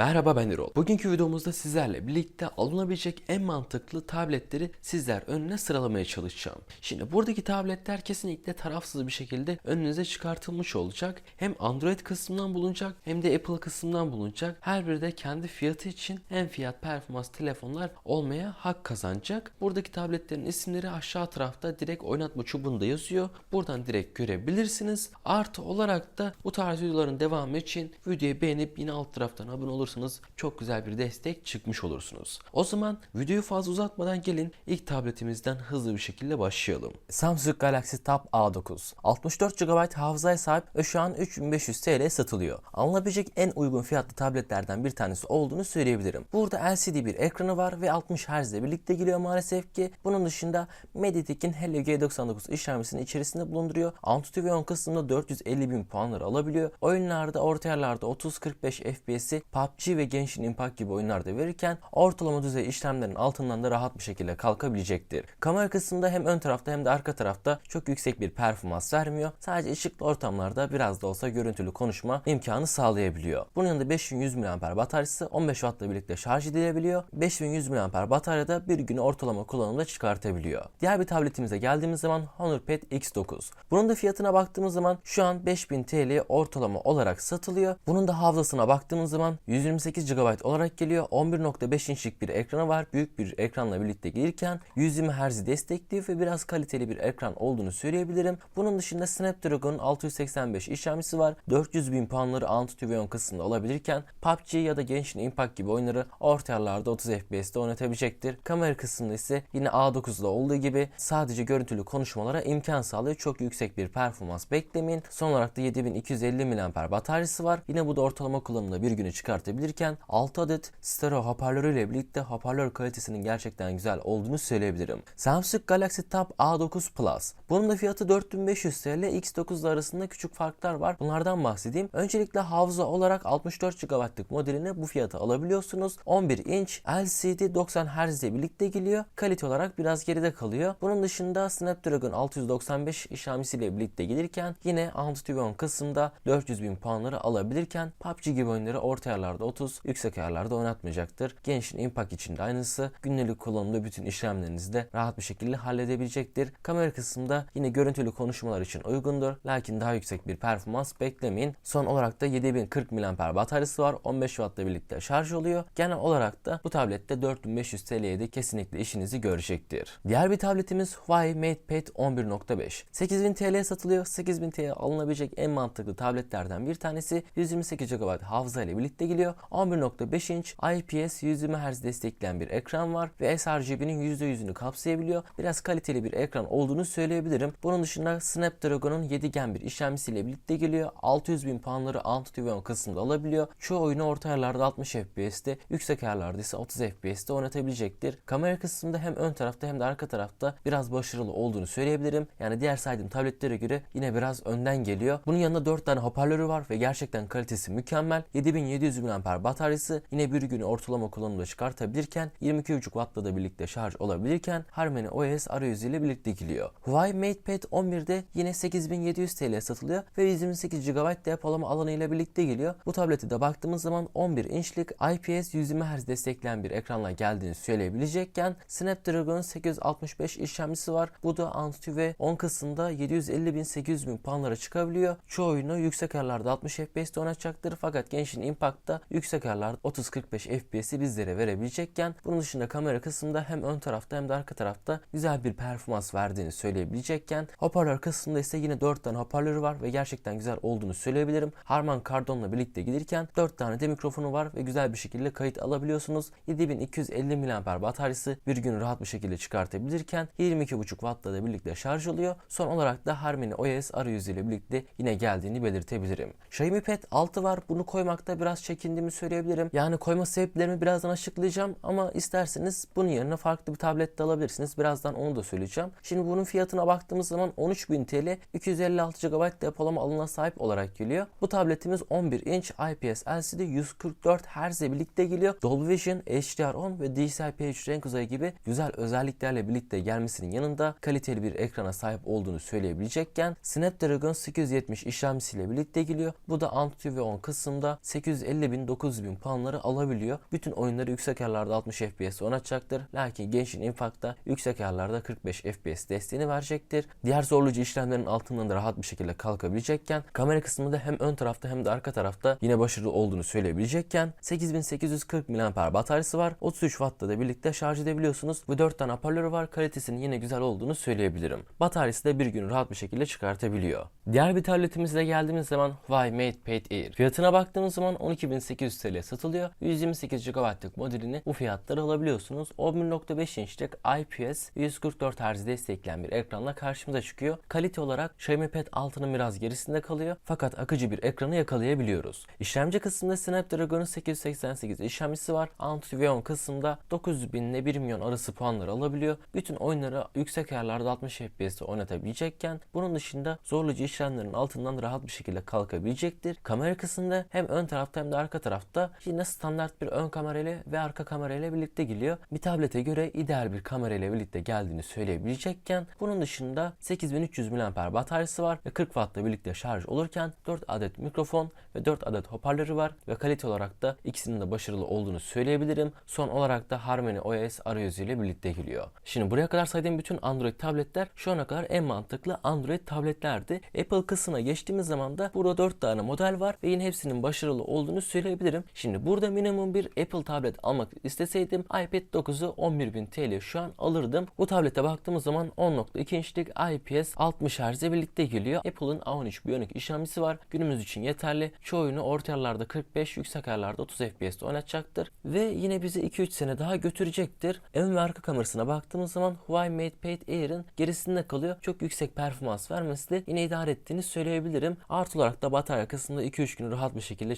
Merhaba ben Erol. Bugünkü videomuzda sizlerle birlikte alınabilecek en mantıklı tabletleri sizler önüne sıralamaya çalışacağım. Şimdi buradaki tabletler kesinlikle tarafsız bir şekilde önünüze çıkartılmış olacak. Hem Android kısmından bulunacak hem de Apple kısmından bulunacak. Her biri de kendi fiyatı için en fiyat performans telefonlar olmaya hak kazanacak. Buradaki tabletlerin isimleri aşağı tarafta direkt oynatma çubuğunda yazıyor. Buradan direkt görebilirsiniz. Artı olarak da bu tarz videoların devamı için videoyu beğenip yine alt taraftan abone olursanız çok güzel bir destek çıkmış olursunuz. O zaman videoyu fazla uzatmadan gelin ilk tabletimizden hızlı bir şekilde başlayalım. Samsung Galaxy Tab A9 64 GB hafızaya sahip ve şu an 3500 TL satılıyor. Alınabilecek en uygun fiyatlı tabletlerden bir tanesi olduğunu söyleyebilirim. Burada LCD bir ekranı var ve 60 Hz ile birlikte geliyor maalesef ki. Bunun dışında Mediatek'in Helio G99 işlemcisini içerisinde bulunduruyor. Antutu ve 10 kısmında 450 bin puanları alabiliyor. Oyunlarda orta yerlerde 30-45 FPS'i PUBG ve Genshin Impact gibi oyunlarda verirken ortalama düzey işlemlerin altından da rahat bir şekilde kalkabilecektir. Kamera kısmında hem ön tarafta hem de arka tarafta çok yüksek bir performans vermiyor. Sadece ışıklı ortamlarda biraz da olsa görüntülü konuşma imkanı sağlayabiliyor. Bunun yanında 5100 mAh bataryası 15 Watt'la birlikte şarj edilebiliyor. 5100 mAh bataryada bir günü ortalama kullanımda çıkartabiliyor. Diğer bir tabletimize geldiğimiz zaman HonorPad X9. Bunun da fiyatına baktığımız zaman şu an 5000 TL ortalama olarak satılıyor. Bunun da hafızasına baktığımız zaman 128 GB olarak geliyor. 11.5 inçlik bir ekranı var. Büyük bir ekranla birlikte gelirken 120 Hz destekliyor ve biraz kaliteli bir ekran olduğunu söyleyebilirim. Bunun dışında Snapdragon 685 işlemcisi var. 400 bin puanları Antutu ve 10 kısmında olabilirken PUBG ya da Genshin Impact gibi oyunları orta yerlerde 30 FPS'te oynatabilecektir. Kamera kısmında ise yine A9'da olduğu gibi sadece görüntülü konuşmalara imkan sağlıyor. Çok yüksek bir performans beklemeyin. Son olarak da 7250 mAh bataryası var. Yine bu da ortalama kullanımda bir günü çıkartabilirken 6 adet stereo hoparlörüyle birlikte hoparlör kalitesinin gerçekten güzel olduğunu söyleyebilirim. Samsung Galaxy Tab A9 Plus. Bunun da fiyatı 4500 TL. X9 arasında küçük farklar var. Bunlardan bahsedeyim. Öncelikle hafıza olarak 64 GB'lık modelini bu fiyata alabiliyorsunuz. 11 inç LCD 90 Hz ile birlikte geliyor. Kalite olarak biraz geride kalıyor. Bunun dışında Snapdragon 695 işlemcisiyle birlikte gelirken yine Antutu ve 10 kısımda 400 bin puanları alabilirken PUBG gibi oyunları orta yerlerde 30, yüksek ayarlarda oynatmayacaktır. Genshin Impact için de aynısı. Günlük kullanımda bütün işlemlerinizi de rahat bir şekilde halledebilecektir. Kamera kısmında yine görüntülü konuşmalar için uygundur. Lakin daha yüksek bir performans beklemeyin. Son olarak da 7040 mAh bataryası var. 15 Watt'la birlikte şarj oluyor. Genel olarak da bu tablette 4500 TL'ye de kesinlikle işinizi görecektir. Diğer bir tabletimiz Huawei MatePad 11.5. 8000 TL satılıyor. 8000 TL alınabilecek en mantıklı tabletlerden bir tanesi. 128 GB hafıza ile birlikte geliyor. 11.5 inç IPS 120 Hz destekleyen bir ekran var ve sRGB'nin %100'ünü kapsayabiliyor. Biraz kaliteli bir ekran olduğunu söyleyebilirim. Bunun dışında Snapdragon'un 7 Gen bir işlemcisiyle birlikte geliyor. 600 bin puanları Antutu ve 10 kısmında alabiliyor. Çoğu oyunu orta ayarlarda 60 FPS'te, yüksek ayarlarda ise 30 FPS'te oynatabilecektir. Kamera kısmında hem ön tarafta hem de arka tarafta biraz başarılı olduğunu söyleyebilirim. Yani diğer saydığım tabletlere göre yine biraz önden geliyor. Bunun yanında 4 tane hoparlörü var ve gerçekten kalitesi mükemmel. 7700 mAh bataryası yine bir günü ortalama kullanımda çıkartabilirken 22.5 Watt'la da birlikte şarj olabilirken Harmony OS arayüzü ile birlikte geliyor. Huawei MatePad 11'de yine 8700 TL satılıyor ve 128 GB depolama alanı ile birlikte geliyor. Bu tableti de baktığımız zaman 11 inçlik IPS 120 Hz destekleyen bir ekranla geldiğini söyleyebilecekken Snapdragon 865 işlemcisi var. Bu da Antutu ve 10 kısmında 750 bin 800 bin puanlara çıkabiliyor. Çoğu oyunu yüksek ayarlarda 60 FPS'te oynatacaktır fakat Genshin Impact'ta yüksek ayarlarda 30-45 FPS'i bizlere verebilecekken bunun dışında kamera kısmında hem ön tarafta hem de arka tarafta güzel bir performans verdiğini söyleyebilecekken hoparlör kısmında ise yine 4 tane hoparlörü var ve gerçekten güzel olduğunu söyleyebilirim. Harman Kardon'la birlikte gelirken 4 tane de mikrofonu var ve güzel bir şekilde kayıt alabiliyorsunuz. 7250 mAh bataryası bir gün rahat bir şekilde çıkartabilirken 22.5 Watt'la da birlikte şarj oluyor. Son olarak da Harmony OS arayüzüyle birlikte yine geldiğini belirtebilirim. Xiaomi Pad 6 var. Bunu koymakta biraz çekindiğimi söyleyebilirim. Yani koyma sebeplerimi birazdan açıklayacağım ama isterseniz bunun yerine farklı bir tablet de alabilirsiniz. Birazdan onu da söyleyeceğim. Şimdi bunun fiyatına baktığımız zaman 13.000 TL 256 GB depolama alanına sahip olarak geliyor. Bu tabletimiz 11 inç IPS LCD 144 Hz birlikte geliyor. Dolby Vision, HDR10 ve DCI-P3 renk uzayı gibi güzel özelliklerle birlikte gelmesinin yanında kaliteli bir ekrana sahip olduğunu söyleyebilecekken Snapdragon 870 işlemcisiyle birlikte geliyor. Bu da Antutu ve 10 kısımda 850 bin 8000-9000 puanları alabiliyor. Bütün oyunları yüksek ayarlarda 60 FPS oynatacaktır. Lakin Genshin Impact'ta yüksek ayarlarda 45 FPS desteğini verecektir. Diğer zorlayıcı işlemlerin altından da rahat bir şekilde kalkabilecekken kamera kısmında hem ön tarafta hem de arka tarafta yine başarılı olduğunu söyleyebilecekken 8840 mAh bataryası var. 33 Watt'ta da birlikte şarj edebiliyorsunuz ve 4 tane hoparlörü var. Kalitesinin yine güzel olduğunu söyleyebilirim. Bataryası da bir gün rahat bir şekilde çıkartabiliyor. Diğer bir tabletimize geldiğimiz zaman Huawei MatePad Air. Fiyatına baktığımız zaman 12.800 TL satılıyor. 128 GB'lık modelini bu fiyatlara alabiliyorsunuz. 11.5 inçlik IPS 144 Hz destekleyen bir ekranla karşımıza çıkıyor. Kalite olarak Xiaomi Pad 6'nın biraz gerisinde kalıyor. Fakat akıcı bir ekranı yakalayabiliyoruz. İşlemci kısmında Snapdragon 888 işlemcisi var. Antuvion kısmında 9000 ile 1 milyon arası puanları alabiliyor. Bütün oyunları yüksek ayarlarda 60 FPS'te oynatabilecekken bunun dışında zorlayıcı işlemlerin altından rahat bir şekilde kalkabilecektir. Kamera kısmında hem ön tarafta hem de arka tarafta yine standart bir ön kamerayla ve arka kamerayla birlikte geliyor. Bir tablete göre ideal bir kamerayla birlikte geldiğini söyleyebilecekken bunun dışında 8300 mAh bataryası var ve 40 Watt'la birlikte şarj olurken 4 adet mikrofon ve 4 adet hoparlörü var ve kalite olarak da ikisinin de başarılı olduğunu söyleyebilirim. Son olarak da Harmony OS arayüzü ile birlikte geliyor. Şimdi buraya kadar saydığım bütün Android tabletler şu ana kadar en mantıklı Android tabletlerdi. Apple kısmına geçtiğimiz zaman da burada 4 tane model var ve yine hepsinin başarılı olduğunu söyleyebilirim. Şimdi burada minimum bir Apple tablet almak isteseydim iPad 9'u 11.000 TL şu an alırdım. Bu tablete baktığımız zaman 10.2 inçlik IPS 60 Hz'e birlikte geliyor. Apple'ın A13 Bionic işlemcisi var. Günümüz için yeterli. Çoğu oyunu orta ayarlarda 45, yüksek ayarlarda 30 FPS'te oynatacaktır. Ve yine bizi 2-3 sene daha götürecektir. Ön ve arka kamerasına baktığımız zaman Huawei MatePad Air'ın gerisinde kalıyor. Çok yüksek performans vermesi de yine idare ettiğini söyleyebilirim. Artı olarak da batarya kısmında 2-3 gün rahat bir şekilde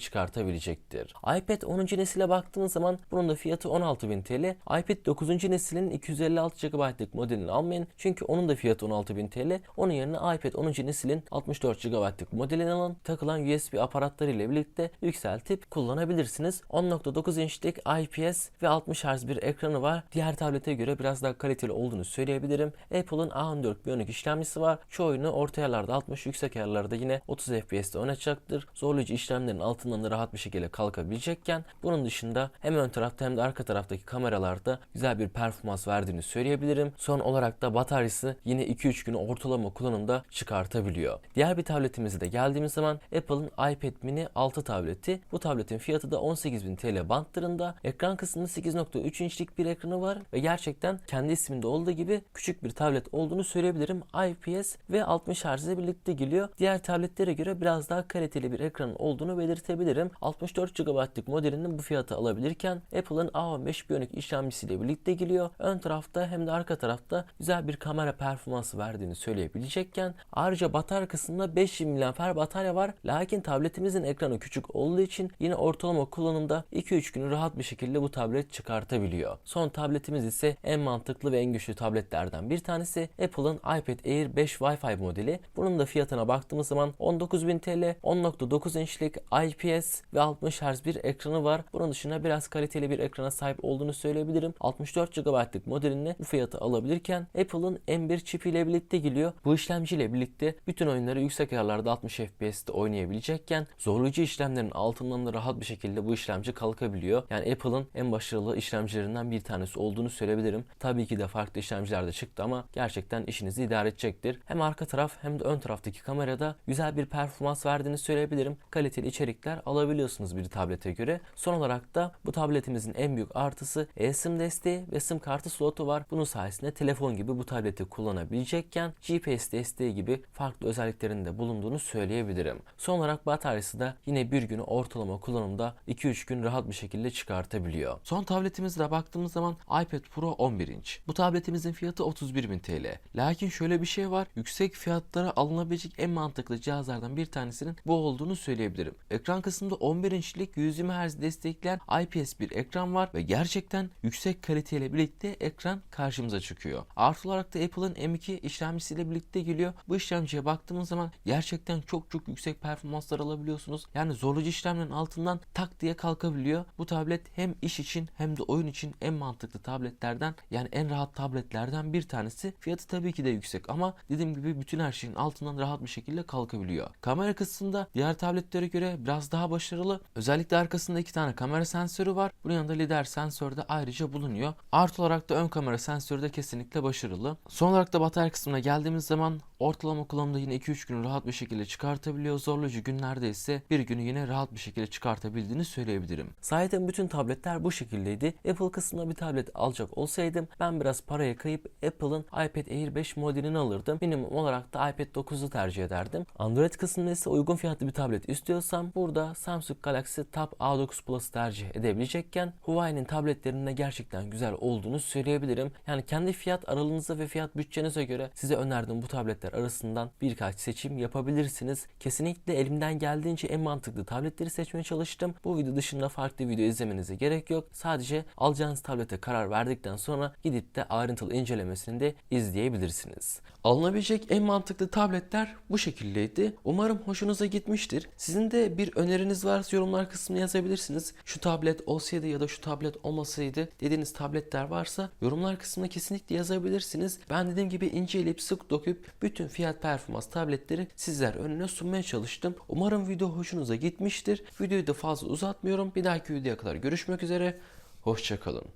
çıkartabilecektir. iPad 10. nesile baktığımız zaman bunun da fiyatı 16.000 TL. iPad 9. neslin 256 GB'lık modelini almayın. Çünkü onun da fiyatı 16.000 TL. Onun yerine iPad 10. neslin 64 GB'lık modelini alın. Takılan USB aparatları ile birlikte yükseltip kullanabilirsiniz. 10.9 inçlik IPS ve 60 Hz bir ekranı var. Diğer tablete göre biraz daha kaliteli olduğunu söyleyebilirim. Apple'ın A14 Bionic işlemcisi var. Şu oyunu orta ayarlarda 60, yüksek ayarlarda yine 30 FPS'te oynatacaktır. Zorlayıcı işlemlerin altından da rahat bir şekilde kalkabilecekken bunun dışında hem ön tarafta hem de arka taraftaki kameralarda güzel bir performans verdiğini söyleyebilirim. Son olarak da bataryası yine 2-3 gün ortalama kullanımda çıkartabiliyor. Diğer bir tabletimize de geldiğimiz zaman Apple'ın iPad mini 6 tableti. Bu tabletin fiyatı da 18.000 TL bantlarında. Ekran kısmında 8.3 inçlik bir ekranı var ve gerçekten kendi isminde olduğu gibi küçük bir tablet olduğunu söyleyebilirim. IPS ve 60 Hz'e birlikte geliyor. Diğer tabletlere göre biraz daha kaliteli bir ekranın olduğunu belirtebilirim. 64 GB'lık modelinin bu fiyatı alabilirken Apple'ın A15 Bionic işlemcisiyle birlikte geliyor. Ön tarafta hem de arka tarafta güzel bir kamera performansı verdiğini söyleyebilecekken ayrıca batarya kısmında 5000 mAh batarya var. Lakin tabletimizin ekranı küçük olduğu için yine ortalama kullanımda 2-3 günü rahat bir şekilde bu tablet çıkartabiliyor. Son tabletimiz ise en mantıklı ve en güçlü tabletlerden bir tanesi Apple'ın iPad Air 5 Wi-Fi modeli. Bunun da fiyatına baktığımız zaman 19.000 TL, 10.9 inçlik IPS ve 60 Hz bir ekranı var. Bunun dışında biraz kaliteli bir ekrana sahip olduğunu söyleyebilirim. 64 GB'lık modelini bu fiyata alabilirken Apple'ın M1 çipi ile birlikte geliyor. Bu işlemciyle birlikte bütün oyunları yüksek ayarlarda 60 FPS'te oynayabilecekken zorlayıcı işlemlerin altından da rahat bir şekilde bu işlemci kalkabiliyor. Yani Apple'ın en başarılı işlemcilerinden bir tanesi olduğunu söyleyebilirim. Tabii ki de farklı işlemciler de çıktı ama gerçekten işinizi idare edecektir. Hem arka taraf hem de ön taraftaki kamerada güzel bir performans verdiğini söyleyebilirim. Kaliteli içerikler alabiliyorsunuz bir tablete göre. Son olarak da bu tabletimizin en büyük artısı eSIM desteği ve SIM kartı slotu var. Bunun sayesinde telefon gibi bu tableti kullanabilecekken GPS desteği gibi farklı özelliklerinin de bulunduğunu söyleyebilirim. Son olarak bataryası da yine bir günü ortalama kullanımda 2-3 gün rahat bir şekilde çıkartabiliyor. Son tabletimize baktığımız zaman iPad Pro 11 inç. Bu tabletimizin fiyatı 31.000 TL. Lakin şöyle bir şey var. Yüksek fiyatlara alınabilecek en mantıklı cihazlardan bir tanesinin bu olduğunu söyleyebilirim. Ekran kısmında 11 inçlik 120 Hz destekleyen IPS bir ekran var ve gerçekten yüksek kaliteyle birlikte ekran karşımıza çıkıyor. Artı olarak da Apple'ın M2 işlemcisiyle birlikte geliyor. Bu işlemciye baktığımız zaman gerçekten çok çok yüksek performanslar alabiliyorsunuz. Yani zorlayıcı işlemlerin altından tak diye kalkabiliyor. Bu tablet hem iş için hem de oyun için en mantıklı tabletlerden yani en rahat tabletlerden bir tanesi. Fiyatı tabii ki de yüksek ama dediğim gibi bütün her şeyin altından rahat bir şekilde kalkabiliyor. Kamera kısmında diğer tabletlere göre biraz daha başarılı Özellikle arkasında iki tane kamera sensörü var. Bunun yanında lider sensörü de ayrıca bulunuyor. Artı olarak da ön kamera sensörü de kesinlikle başarılı. Son olarak da batarya kısmına geldiğimiz zaman ortalama kullanımda yine 2-3 günü rahat bir şekilde çıkartabiliyor. Zorlayıcı günlerde ise bir günü yine rahat bir şekilde çıkartabildiğini söyleyebilirim. Zaten bütün tabletler bu şekildeydi. Apple kısmına bir tablet alacak olsaydım ben biraz paraya kayıp Apple'ın iPad Air 5 modelini alırdım. Minimum olarak da iPad 9'u tercih ederdim. Android kısmında ise uygun fiyatlı bir tablet istiyorsam burada Samsung Galaxy Tab A9 Plus tercih edebilecekken Huawei'nin tabletlerinde gerçekten güzel olduğunu söyleyebilirim. Yani kendi fiyat aralığınıza ve fiyat bütçenize göre size önerdiğim bu tabletler arasından birkaç seçim yapabilirsiniz. Kesinlikle elimden geldiğince en mantıklı tabletleri seçmeye çalıştım. Bu video dışında farklı video izlemenize gerek yok. Sadece alacağınız tablete karar verdikten sonra gidip de ayrıntılı incelemesini de izleyebilirsiniz. Alınabilecek en mantıklı tabletler bu şekildeydi. Umarım hoşunuza gitmiştir. Sizin de bir öneriniz varsa yorumlar kısmına yazabilirsiniz. Şu tablet olsaydı ya da şu tablet olmasaydı dediğiniz tabletler varsa yorumlar kısmına kesinlikle yazabilirsiniz. Ben dediğim gibi inceleyip sık dokuyup bütün fiyat performans tabletleri sizler önüne sunmaya çalıştım. Umarım video hoşunuza gitmiştir. Videoyu da fazla uzatmıyorum. Bir dahaki videoya kadar görüşmek üzere. Hoşçakalın.